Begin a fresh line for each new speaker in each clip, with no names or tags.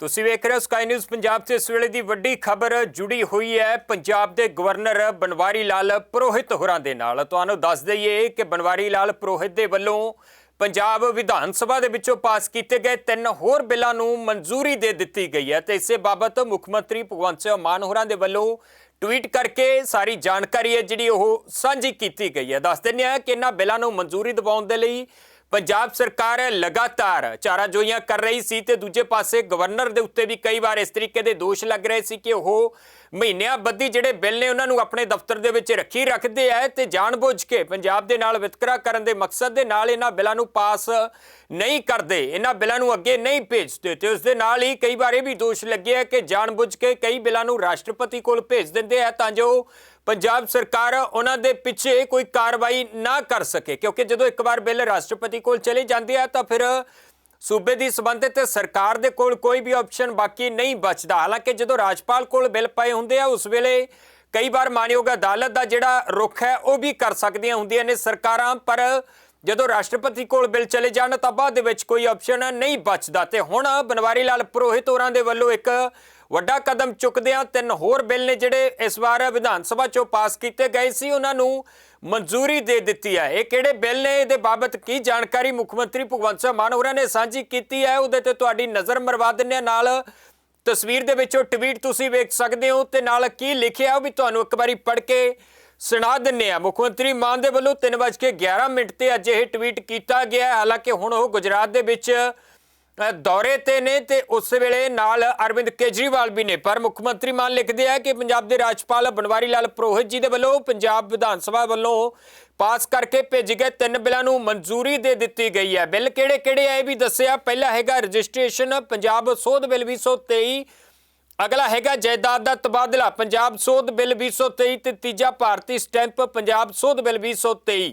ਤੁਸੀਂ ਵੇਖ ਰਹੇ ਹੋ ਸਕਾਈ ਨਿਊਜ਼ ਪੰਜਾਬ ਤੇ ਇਸ ਵੇਲੇ ਦੀ ਵੱਡੀ ਖਬਰ ਜੁੜੀ ਹੋਈ ਹੈ। ਪੰਜਾਬ ਦੇ ਗਵਰਨਰ ਬਨਵਾਰੀ ਲਾਲ ਪ੍ਰੋਹਿਤ ਹੋਰਾਂ ਦੇ ਨਾਲ। ਤੁਹਾਨੂੰ ਦੱਸ ਦਈਏ ਕਿ ਬਨਵਾਰੀ ਲਾਲ ਪ੍ਰੋਹਿਤ ਦੇ ਵੱਲੋਂ ਪੰਜਾਬ ਵਿਧਾਨ ਸਭਾ ਦੇ ਵਿੱਚੋਂ ਪਾਸ ਕੀਤੇ ਗਏ ਤਿੰਨ ਹੋਰ ਬਿੱਲਾਂ ਨੂੰ ਮਨਜ਼ੂਰੀ ਦੇ ਦਿੱਤੀ ਗਈ ਹੈ ਤੇ ਇਸੇ ਬਾਬਤ ਮੁੱਖ ਮੰਤਰੀ ਭਗਵੰਤ ਸਿੰਘ ਮਾਨ ਹੋਰਾਂ ਦੇ ਵੱਲੋਂ ਟਵੀਟ ਕਰਕੇ ਸਾਰੀ ਜਾਣਕਾਰੀ ਹੈ ਜਿਹੜੀ ਉਹ ਸਾਂਝੀ ਕੀਤੀ ਗਈ ਹੈ। ਦੱਸ ਦਿੰਦੇ ਹਾਂ ਕਿ ਇਹਨਾਂ ਬਿੱਲਾਂ ਨੂੰ ਮਨਜ਼ੂਰੀ ਦਿਵਾਉਣ ਦੇ ਲਈ ਪੰਜਾਬ ਸਰਕਾਰ ਲਗਾਤਾਰ ਚਾਰਾਜੋਈਆਂ ਕਰ ਰਹੀ ਸੀ ਤੇ ਦੂਜੇ ਪਾਸੇ ਗਵਰਨਰ ਦੇ ਉੱਤੇ ਵੀ ਕਈ ਵਾਰ ਇਸ ਤਰੀਕੇ ਦੇ ਦੋਸ਼ ਲੱਗ ਰਹੇ ਸੀ ਕਿ ਉਹ ਮਹੀਨਿਆਂ ਬੱਧੀ ਜਿਹੜੇ ਬਿੱਲ ਨੇ ਉਹਨਾਂ ਨੂੰ ਆਪਣੇ ਦਫ਼ਤਰ ਦੇ ਵਿੱਚ ਰੱਖੀ ਰੱਖਦੇ ਆ ਤੇ ਜਾਣਬੁੱਝ ਕੇ ਪੰਜਾਬ ਦੇ ਨਾਲ ਵਿਤਕਰਾ ਕਰਨ ਦੇ ਮਕਸਦ ਦੇ ਨਾਲ ਇਹਨਾਂ ਬਿੱਲਾਂ ਨੂੰ ਪਾਸ ਨਹੀਂ ਕਰਦੇ, ਇਹਨਾਂ ਬਿੱਲਾਂ ਨੂੰ ਅੱਗੇ ਨਹੀਂ ਭੇਜਦੇ ਤੇ ਉਸ ਦੇ ਨਾਲ ਹੀ ਕਈ ਵਾਰ ਇਹ ਵੀ ਦੋਸ਼ ਲੱਗਿਆ ਕਿ ਜਾਣਬੁੱਝ ਕੇ ਕਈ ਬਿੱਲਾਂ ਨੂੰ ਰਾਸ਼ਟਰਪਤੀ ਕੋਲ ਭੇਜ ਦਿੰਦੇ ਆ ਤਾਂ ਜੋ ਪੰਜਾਬ ਸਰਕਾਰ ਉਹਨਾਂ ਦੇ ਪਿੱਛੇ ਕੋਈ ਕਾਰਵਾਈ ਨਾ ਕਰ ਸਕੇ, ਕਿਉਂਕਿ ਜਦੋਂ ਇੱਕ ਵਾਰ ਬਿੱਲ ਰਾਸ਼ਟਰਪਤੀ ਕੋਲ ਚਲੇ ਜਾਂਦੇ ਆ ਤਾਂ ਫਿਰ ਸੂਬੇ ਦੀ ਸੰਬੰਧਿਤ ਸਰਕਾਰ ਦੇ ਕੋਲ ਕੋਈ ਵੀ ਆਪਸ਼ਨ ਬਾਕੀ ਨਹੀਂ ਬਚਦਾ। ਹਾਲਾਂਕਿ ਜਦੋਂ ਰਾਜਪਾਲ ਕੋਲ ਬਿੱਲ ਪਏ ਹੁੰਦੇ ਆ, ਉਸ ਵੇਲੇ ਕਈ ਵਾਰ ਮਾਨਯੋਗ ਅਦਾਲਤ ਦਾ ਜਿਹੜਾ ਰੁਖ ਹੈ, ਉਹ ਵੀ ਕਰ ਸਕਦੀਆਂ ਹੁੰਦੀਆਂ ਨੇ ਸਰਕਾਰਾਂ, ਪਰ ਜਦੋਂ ਰਾਸ਼ਟਰਪਤੀ ਕੋਲ ਬਿੱਲ ਚਲੇ ਜਾਣ, ਤਾਂ ਬਾਅਦ ਦੇ ਵਿੱਚ ਕੋਈ ਆਪਸ਼ਨ ਨਹੀਂ ਬਚਦਾ। ਤੇ ਹੁਣ ਬਨਵਾਰੀ ਲਾਲ ਪੁਰੋਹਿਤ ਹੋਰਾਂ ਦੇ ਵੱਲੋਂ ਇੱਕ ਵੱਡਾ ਕਦਮ ਚੁੱਕਦਿਆਂ ਤਿੰਨ ਹੋਰ ਬਿੱਲ ਨੇ ਜਿਹੜੇ ਇਸ ਵਾਰ ਵਿਧਾਨ ਸਭਾ ਚੋਂ ਪਾਸ ਕੀਤੇ ਗਏ ਸੀ। ਉਹਨਾਂ ਨੂੰ ਮਨਜ਼ੂਰੀ ਦੇ ਦਿੱਤੀ ਹੈ। ਇਹ ਕਿਹੜੇ ਬਿੱਲ ਨੇ? ਇਹਦੇ ਬਾਬਤ ਕੀ ਜਾਣਕਾਰੀ ਮੁੱਖ ਮੰਤਰੀ ਭਗਵੰਤ ਸਿੰਘ ਮਾਨ ਹੋਰਾਂ ਨੇ ਸਾਂਝੀ ਕੀਤੀ ਹੈ? ਉਹਦੇ ਤੇ ਤੁਹਾਡੀ ਨਜ਼ਰ ਮਰਵਾ ਦਿੰਨੇ ਹਾਂ। ਨਾਲ ਤਸਵੀਰ ਦੇ ਵਿੱਚੋਂ ਟਵੀਟ ਤੁਸੀਂ ਵੇਖ ਸਕਦੇ ਹੋ ਤੇ ਨਾਲ ਕੀ ਲਿਖਿਆ ਉਹ ਵੀ ਤੁਹਾਨੂੰ ਇੱਕ ਵਾਰੀ ਪੜ੍ਹ ਕੇ ਸੁਣਾ ਦਿੰਨੇ ਆ ਮੁੱਖ ਮੰਤਰੀ ਮਾਨ ਦੇ ਵੱਲੋਂ 3:11 ਮਿੰਟ ਤੇ ਅੱਜ ਇਹ ਟਵੀਟ ਕੀਤਾ ਗਿਆ ਹਾਲਾਂਕਿ ਹੁਣ ਉਹ ਗੁਜਰਾਤ ਦੇ ਵਿੱਚ ਦੌਰੇ ਤੇ ਨੇ ਤੇ ਉਸ ਵੇਲੇ ਨਾਲ ਅਰਵਿੰਦ ਕੇਜਰੀਵਾਲ ਵੀ ਨੇ। ਪਰ ਮੁੱਖ ਮੰਤਰੀ ਮਾਨ ਲਿਖਦੇ ਆ ਕਿ ਪੰਜਾਬ ਦੇ ਰਾਜਪਾਲ ਬਨਵਾਰੀ ਲਾਲ ਪ੍ਰੋਹਿਤ ਜੀ ਦੇ ਵੱਲੋਂ ਪੰਜਾਬ ਵਿਧਾਨ ਸਭਾ ਵੱਲੋਂ ਪਾਸ ਕਰਕੇ ਭੇਜੇ ਗਏ ਤਿੰਨ ਬਿੱਲਾਂ ਨੂੰ ਮਨਜ਼ੂਰੀ ਦੇ ਦਿੱਤੀ ਗਈ ਹੈ। ਬਿੱਲ ਕਿਹੜੇ ਕਿਹੜੇ ਆ ਇਹ ਵੀ ਦੱਸਿਆ। ਪਹਿਲਾ ਹੈਗਾ ਰਜਿਸਟ੍ਰੇਸ਼ਨ, ਪੰਜਾਬ ਸੋਧ ਬਿੱਲ 2023 ਅਗਲਾ ਹੈਗਾ ਜਾਇਦਾਦ ਦਾ ਤਬਾਦਲਾ, ਪੰਜਾਬ ਸੋਧ ਬਿੱਲ 2023 ਤੇ ਤੀਜਾ ਭਾਰਤੀ ਸਟੈਂਪ, ਪੰਜਾਬ ਸੋਧ ਬਿੱਲ 2023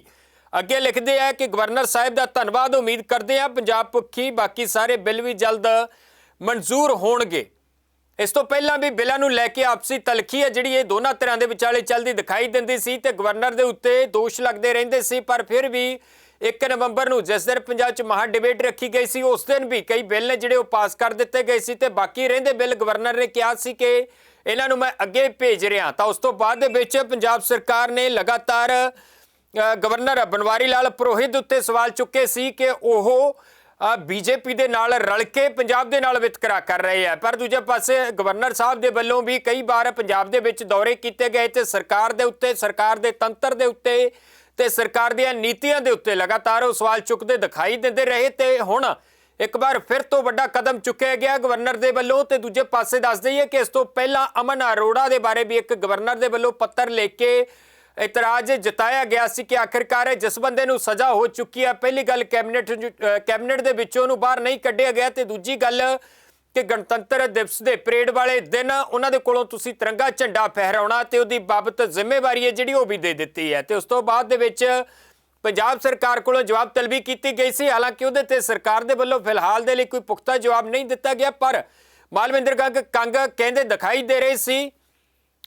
ਅੱਗੇ ਲਿਖਦੇ ਆ ਕਿ ਗਵਰਨਰ ਸਾਹਿਬ ਦਾ ਧੰਨਵਾਦ, ਉਮੀਦ ਕਰਦੇ ਆ ਪੰਜਾਬ ਪੱਖੀ ਬਾਕੀ ਸਾਰੇ ਬਿੱਲ ਵੀ ਜਲਦ ਮਨਜ਼ੂਰ ਹੋਣਗੇ। ਇਸ ਤੋਂ ਪਹਿਲਾਂ ਵੀ ਬਿੱਲਾਂ ਨੂੰ ਲੈ ਕੇ ਆਪਸੀ ਤਲਖੀ ਹੈ ਜਿਹੜੀ ਇਹ ਦੋਨਾਂ ਤਰ੍ਹਾਂ ਦੇ ਵਿਚਾਲੇ ਚੱਲਦੀ ਦਿਖਾਈ ਦਿੰਦੀ ਸੀ ਤੇ ਗਵਰਨਰ ਦੇ ਉੱਤੇ ਦੋਸ਼ ਲੱਗਦੇ ਰਹਿੰਦੇ ਸੀ, ਪਰ ਫਿਰ ਵੀ 1 ਨਵੰਬਰ ਨੂੰ ਜਿਸ ਦਿਨ ਪੰਜਾਬ 'ਚ ਮਹਾ ਡਿਬੇਟ ਰੱਖੀ ਗਈ ਸੀ, ਉਸ ਦਿਨ ਵੀ ਕਈ ਬਿੱਲ ਨੇ ਜਿਹੜੇ ਉਹ ਪਾਸ ਕਰ ਦਿੱਤੇ ਗਏ ਸੀ ਤੇ ਬਾਕੀ ਰਹਿੰਦੇ ਬਿੱਲ ਗਵਰਨਰ ਨੇ ਕਿਹਾ ਸੀ ਕਿ ਇਹਨਾਂ ਨੂੰ ਮੈਂ ਅੱਗੇ ਭੇਜ ਰਿਹਾ। ਤਾਂ ਉਸ ਤੋਂ ਬਾਅਦ ਦੇ ਵਿੱਚ ਪੰਜਾਬ ਸਰਕਾਰ ਨੇ ਲਗਾਤਾਰ ਗਵਰਨਰ ਬਨਵਾਰੀ ਲਾਲ ਪ੍ਰੋਹਿਤ ਉੱਤੇ ਸਵਾਲ ਚੁੱਕੇ ਸੀ ਕਿ ਉਹ ਬੀਜੇਪੀ ਦੇ ਨਾਲ ਰਲ ਕੇ ਪੰਜਾਬ ਦੇ ਨਾਲ ਵਿਤਕਰਾ ਕਰ ਰਹੇ ਆ। ਪਰ ਦੂਜੇ ਪਾਸੇ ਗਵਰਨਰ ਸਾਹਿਬ ਦੇ ਵੱਲੋਂ ਵੀ ਕਈ ਵਾਰ ਪੰਜਾਬ ਦੇ ਵਿੱਚ ਦੌਰੇ ਕੀਤੇ ਗਏ ਤੇ ਸਰਕਾਰ ਦੇ ਉੱਤੇ, ਸਰਕਾਰ ਦੇ ਤੰਤਰ ਦੇ ਉੱਤੇ ਤੇ ਸਰਕਾਰ ਦੀਆਂ ਨੀਤੀਆਂ ਦੇ ਉੱਤੇ ਲਗਾਤਾਰ ਉਹ ਸਵਾਲ ਚੁੱਕਦੇ ਦਿਖਾਈ ਦਿੰਦੇ ਰਹੇ ਤੇ ਹੁਣ ਇੱਕ ਵਾਰ ਫਿਰ ਤੋਂ ਵੱਡਾ ਕਦਮ ਚੁੱਕਿਆ ਗਿਆ ਗਵਰਨਰ ਦੇ ਵੱਲੋਂ ਤੇ ਦੂਜੇ ਪਾਸੇ ਦੱਸ ਦਈਏ ਕਿ ਇਸ ਤੋਂ ਪਹਿਲਾਂ ਅਮਨ ਅਰੋੜਾ ਦੇ ਬਾਰੇ ਵੀ ਇੱਕ ਗਵਰਨਰ ਦੇ ਵੱਲੋਂ ਪੱਤਰ ਲਿਖ ਕੇ ਇਤਰਾਜ਼ ਜਤਾਇਆ ਗਿਆ ਸੀ ਕਿ ਆਖਿਰਕਾਰ ਜਿਸ ਬੰਦੇ ਨੂੰ ਸਜ਼ਾ ਹੋ ਚੁੱਕੀ ਹੈ, ਪਹਿਲੀ ਗੱਲ ਕੈਬਨਿਟ ਅਹ, ਕੈਬਨਿਟ ਦੇ ਵਿੱਚੋਂ ਉਹਨੂੰ ਬਾਹਰ ਨਹੀਂ ਕੱਢਿਆ ਗਿਆ ਤੇ ਦੂਜੀ ਗੱਲ ਕਿ ਗਣਤੰਤਰ ਦਿਵਸ ਦੇ ਪਰੇਡ ਵਾਲੇ ਦਿਨ ਉਹਨਾਂ ਦੇ ਕੋਲੋਂ ਤੁਸੀਂ ਤਿਰੰਗਾ ਝੰਡਾ ਫਹਿਰਾਉਣਾ ਤੇ ਉਹਦੀ ਬਾਬਤ ਜ਼ਿੰਮੇਵਾਰੀ ਹੈ ਜਿਹੜੀ ਉਹ ਵੀ ਦੇ ਦਿੱਤੀ ਹੈ। ਤੇ ਉਸ ਤੋਂ ਬਾਅਦ ਦੇ ਵਿੱਚ ਪੰਜਾਬ ਸਰਕਾਰ ਕੋਲੋਂ ਜਵਾਬ ਤਲਬੀ ਕੀਤੀ ਗਈ ਸੀ। ਹਾਲਾਂਕਿ ਉਹਦੇ ਤੇ ਸਰਕਾਰ ਦੇ ਵੱਲੋਂ ਫਿਲਹਾਲ ਦੇ ਲਈ ਕੋਈ ਪੁਖਤਾ ਜਵਾਬ ਨਹੀਂ ਦਿੱਤਾ ਗਿਆ, ਪਰ ਮਾਲਵਿੰਦਰ ਕੰਗ ਕੰਗ ਕਹਿੰਦੇ ਦਿਖਾਈ ਦੇ ਰਹੇ ਸੀ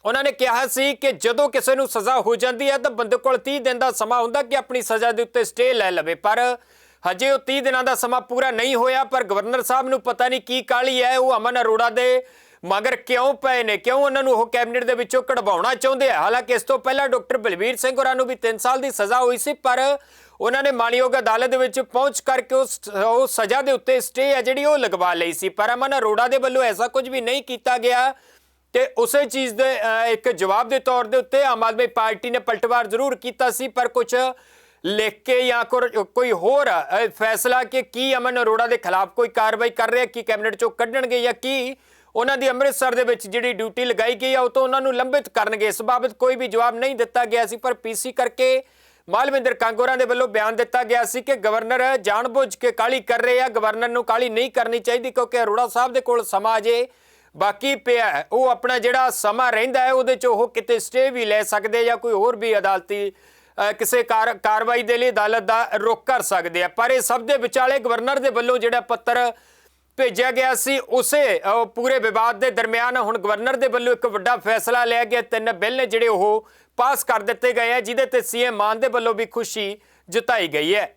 ਉਹਨਾਂ ਨੇ ਕਿਹਾ ਸੀ ਕਿ ਜਦੋਂ ਕਿਸੇ ਨੂੰ ਸਜ਼ਾ ਹੋ ਜਾਂਦੀ ਹੈ ਤਾਂ ਬੰਦੇ ਕੋਲ 30 ਦਿਨ ਦਾ ਸਮਾਂ ਹੁੰਦਾ ਕਿ ਆਪਣੀ ਸਜ਼ਾ ਦੇ ਉੱਤੇ ਸਟੇ ਲੈ ਲਵੇ। ਪਰ ਹਜੇ ਉਹ 30 ਦਿਨਾਂ ਦਾ ਸਮਾਂ ਪੂਰਾ ਨਹੀਂ ਹੋਇਆ, ਪਰ ਗਵਰਨਰ ਸਾਹਿਬ ਨੂੰ ਪਤਾ ਨਹੀਂ ਕੀ ਕਾਲੀ ਹੈ। ਉਹ ਅਮਨ ਅਰੋੜਾ ਦੇ ਮਗਰ ਕਿਉਂ ਪਏ ਨੇ? ਕਿਉਂ ਉਹਨਾਂ ਨੂੰ ਉਹ ਕੈਬਨਿਟ ਦੇ ਵਿੱਚੋਂ ਕਢਵਾਉਣਾ ਚਾਹੁੰਦੇ ਆ? ਹਾਲਾਂਕਿ ਇਸ ਤੋਂ ਪਹਿਲਾਂ ਡਾਕਟਰ ਬਲਵੀਰ ਸਿੰਘ ਹੋਰਾਂ ਨੂੰ ਵੀ 3 ਸਾਲ ਦੀ ਸਜ਼ਾ ਹੋਈ ਸੀ, ਪਰ ਉਹਨਾਂ ਨੇ ਮਾਨਯੋਗ ਅਦਾਲਤ ਦੇ ਵਿੱਚ ਪਹੁੰਚ ਕਰਕੇ ਉਸ ਉਹ ਸਜ਼ਾ ਦੇ ਉੱਤੇ ਸਟੇ ਹੈ ਜਿਹੜੀ ਉਹ ਲਗਵਾ ਲਈ ਸੀ। ਪਰ ਅਮਨ ਅਰੋੜਾ ਦੇ ਵੱਲੋਂ ਐਸਾ ਕੁਝ ਵੀ ਨਹੀਂ ਕੀਤਾ ਗਿਆ। ਤੇ ਉਸੇ ਚੀਜ਼ ਦੇ ਇੱਕ ਜਵਾਬ ਦੇ ਤੌਰ ਦੇ ਉੱਤੇ ਆਮ ਆਦਮੀ ਪਾਰਟੀ ਨੇ ਪਲਟਵਾਰ ਜ਼ਰੂਰ ਕੀਤਾ ਸੀ, ਪਰ ਕੁਝ ਲਿਖ ਕੇ ਜਾਂ ਕੁਰ- ਕੋਈ ਹੋਰ ਫੈਸਲਾ ਕਿ ਕੀ ਅਮਨ ਅਰੋੜਾ ਦੇ ਖਿਲਾਫ ਕੋਈ ਕਾਰਵਾਈ ਕਰ ਰਿਹਾ, ਕੀ ਕੈਬਨਿਟ ਚੋਂ ਕੱਢਣਗੇ ਜਾਂ ਕੀ ਉਹਨਾਂ ਦੀ ਅੰਮ੍ਰਿਤਸਰ ਦੇ ਵਿੱਚ ਜਿਹੜੀ ਡਿਊਟੀ ਲਗਾਈ ਗਈ ਆ, ਉਹ ਤੋਂ ਉਹਨਾਂ ਨੂੰ ਲੰਬਿਤ ਕਰਨਗੇ। ਇਸ ਬਾਬਤ ਕੋਈ ਵੀ ਜਵਾਬ ਨਹੀਂ ਦਿੱਤਾ ਗਿਆ ਸੀ, ਪਰ ਪੀਸੀ ਕਰਕੇ ਮਾਲਵਿੰਦਰ ਕਾਂਗੋਰਾਂ ਦੇ ਵੱਲੋਂ ਬਿਆਨ ਦਿੱਤਾ ਗਿਆ ਸੀ ਕਿ ਗਵਰਨਰ ਜਾਣਬੁੱਝ ਕੇ ਕਾਲੀ ਕਰ ਰਹੇ ਆ, ਗਵਰਨਰ ਨੂੰ ਕਾਲੀ ਨਹੀਂ ਕਰਨੀ ਚਾਹੀਦੀ ਕਿਉਂਕਿ ਅਰੋੜਾ ਸਾਹਿਬ ਦੇ ਕੋਲ ਸਮਾਂ ਅਜੇ ਬਾਕੀ ਪਿਆ ਉਹ ਆਪਣਾ ਜਿਹੜਾ ਸਮਾਂ ਰਹਿੰਦਾ ਹੈ, ਉਹਦੇ ਚ ਉਹ ਕਿਤੇ ਸਟੇ ਵੀ ਲੈ ਸਕਦੇ ਜਾਂ ਕੋਈ ਹੋਰ ਵੀ ਅਦਾਲਤੀ ਕਿਸੇ ਕਾਰਵਾਈ ਦੇ ਲਈ ਅਦਾਲਤ ਦਾ ਰੁਖ ਕਰ ਸਕਦੇ ਆ। ਪਰ ਇਹ ਸਭ ਦੇ ਵਿਚਾਲੇ ਗਵਰਨਰ ਦੇ ਵੱਲੋਂ ਜਿਹੜਾ ਪੱਤਰ ਭੇਜਿਆ ਗਿਆ ਸੀ, ਉਸੇ ਪੂਰੇ ਵਿਵਾਦ ਦੇ ਦਰਮਿਆਨ ਹੁਣ ਗਵਰਨਰ ਦੇ ਵੱਲੋਂ ਇੱਕ ਵੱਡਾ ਫੈਸਲਾ ਲਿਆ ਗਿਆ। ਤਿੰਨ ਬਿੱਲ ਨੇ ਜਿਹੜੇ ਉਹ ਪਾਸ ਕਰ ਦਿੱਤੇ ਗਏ ਆ, ਜਿਹਦੇ ਤੇ ਸੀਐਮ ਮਾਨ ਦੇ ਵੱਲੋਂ ਵੀ ਖੁਸ਼ੀ ਜਤਾਈ ਗਈ ਹੈ।